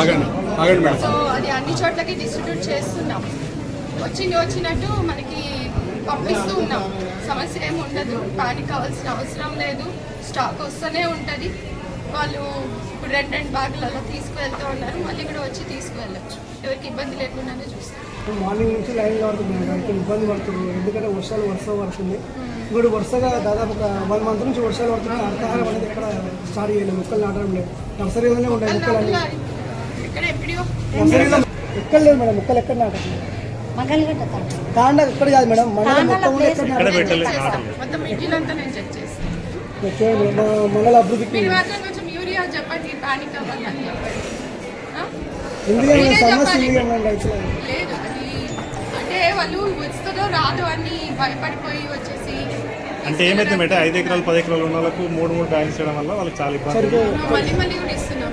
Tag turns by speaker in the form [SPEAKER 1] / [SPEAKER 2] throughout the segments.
[SPEAKER 1] ఆగండి ఆగండి madam.
[SPEAKER 2] So అది అన్ని చోట్లకి డిస్ట్రిబ్యూట్ చేస్తున్నాం. వచ్చింది వచ్చినట్టు మనకి పంపిస్తూ ఉన్నాం. సమస్య ఏమి ఉండదు. పానిక్ కావాల్సిన అవసరం లేదు. స్టాక్ వస్తూనే ఉంటుంది. వాళ్ళు ఇప్పుడు రెండు రెండు బ్యాగులు అలా తీసుకువెళ్తూ ఉన్నారు. మళ్ళీ కూడా వచ్చి తీసుకువెళ్ళచ్చు. ఎవరికి ఇబ్బంది లేకుండానే చూస్తాం.
[SPEAKER 3] మార్నింగ్ నుంచి లైన్ పడుతుంది ఇక్కడ ఇబ్బంది పడుతుంది. ఎందుకంటే వర్షాలు వర్షం పడుతుంది. ఇప్పుడు వరుసగా దాదాపు ఒక వన్ మంత్ నుంచి వర్షాలు పడుతున్నాయి. అర్థహారం అనేది ఎక్కడ స్టార్ట్ చేయలేదు. మొక్కలు నాటడం లేదు. నర్సరీలోనే ఉంటాయి మొక్కలు అన్ని
[SPEAKER 2] ఇక్కడ
[SPEAKER 3] ఎక్కడ లేదు మేడం మొక్కలు ఎక్కడ
[SPEAKER 4] తాండ.
[SPEAKER 3] తాండ ఎక్కడ కాదు మేడం మండలం మొత్తం కూడా ఎక్కడ
[SPEAKER 2] మిడిల్
[SPEAKER 3] అభివృద్ధికి
[SPEAKER 2] చెప్పండి పానిక్ అవ్వాలని చెప్పండి?
[SPEAKER 3] ఎందుకంటే సమస్య
[SPEAKER 2] లేదు అది అంటే వాళ్ళు వస్తుందో రాదు అని భయపడిపోయి వచ్చేసి
[SPEAKER 5] అంటే ఏమైతే ఐదు ఎకరాలు పది ఎకరాలు ఉన్న వాళ్ళకు మూడు మూడు బ్యాలెన్స్ చేయడం వల్ల వాళ్ళకి చాలా ఇబ్బంది
[SPEAKER 2] మళ్ళీ మళ్ళీ కూడా ఇస్తున్నాం.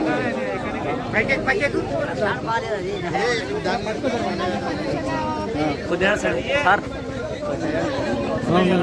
[SPEAKER 2] బయర్స్ అంటే మీరే చెప్పండి వాళ్ళకి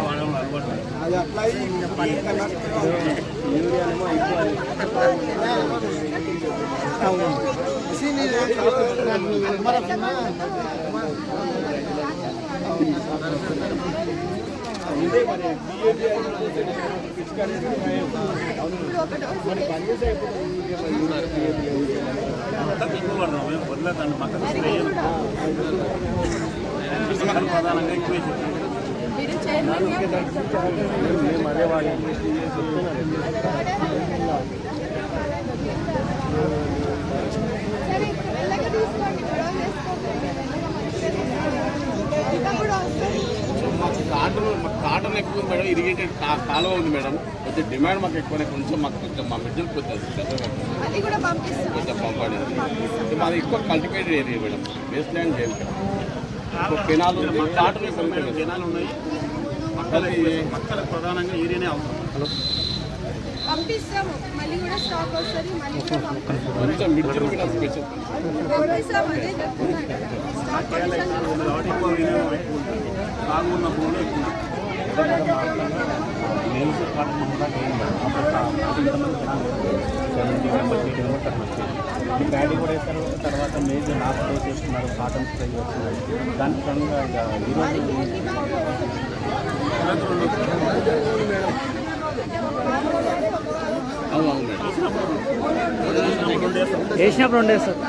[SPEAKER 2] నానో యూరియా వాడండి
[SPEAKER 6] కొద్దిగా సార్
[SPEAKER 2] మీరు చైర్మన్ సరే వెళ్ళగా తీసుకోండి గొడవ చేసుకోకండి ఇంకా కూడా వస్తుంది
[SPEAKER 7] మాకు కాటన్ కాటన్ ఎక్కువ ఉంది మేడం ఇరిగేటెడ్ కాలువ ఉంది మేడం. కొంచెం డిమాండ్ మాకు ఎక్కువనే కొంచెం మాకు కొంచెం మా మిడిల్ కొంచెం కొంచెం పంపండి మాది ఎక్కువ cultivated area madam waste land చేయాలి కెనాల్ ఉంది
[SPEAKER 5] ఉన్నాయి. ప్రధానంగా ఏరియానే అవసరం
[SPEAKER 2] పంపిస్తాము మళ్ళీ కూడా స్టాక్ వస్తుంది మళ్ళీ కూడా అదే చెప్తున్నాను. కదా స్టాక్
[SPEAKER 6] మేల్స్ కాటన్ మహమ్మద్ ఏం madam seventy members eighty members అట్లా వచ్చేది ఈ ప్యాడీ కూడా వేస్తారు తర్వాత మేజర్ నాట్లు చేస్తున్నారు కాటన్ స్ప్రే వస్తున్నాయి దాని ఇక ఈరోజు వేసినప్పుడు ఉండే సార్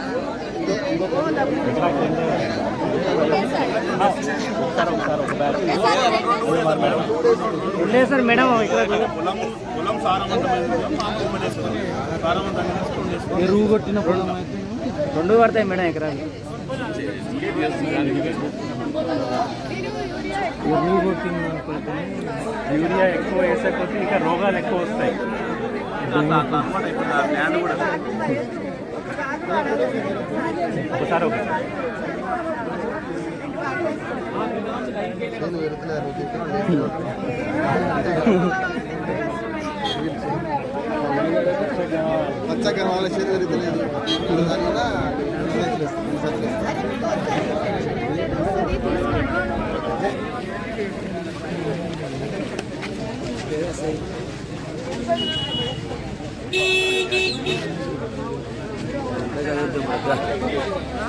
[SPEAKER 6] ఉండే సార్ మేడం ఇక్కడ
[SPEAKER 5] పొలం పొలం సారవంతమైనది మామూలు పడేస్తారు సారవంతంగా తీసుకొని చేసుకోవాలి
[SPEAKER 6] ఎరువు కొట్టినప్పుడు రెండు పడతాయి మేడం ఎకరాలు ఎరువు కొట్టిన యూరియా ఎక్కువ వేసే కొద్దీ ఇంకా రోగాలు ఎక్కువ వస్తాయి
[SPEAKER 5] అట్లా అట్లా అనమాట ఇప్పుడు ఆ ల్యాండ్ కూడా
[SPEAKER 6] ఒకసారి
[SPEAKER 3] పచ్చగా వాళ్ళ చేతి పెరుగుతలేదు దాన్ని కూడా Thank you. 大个是什么字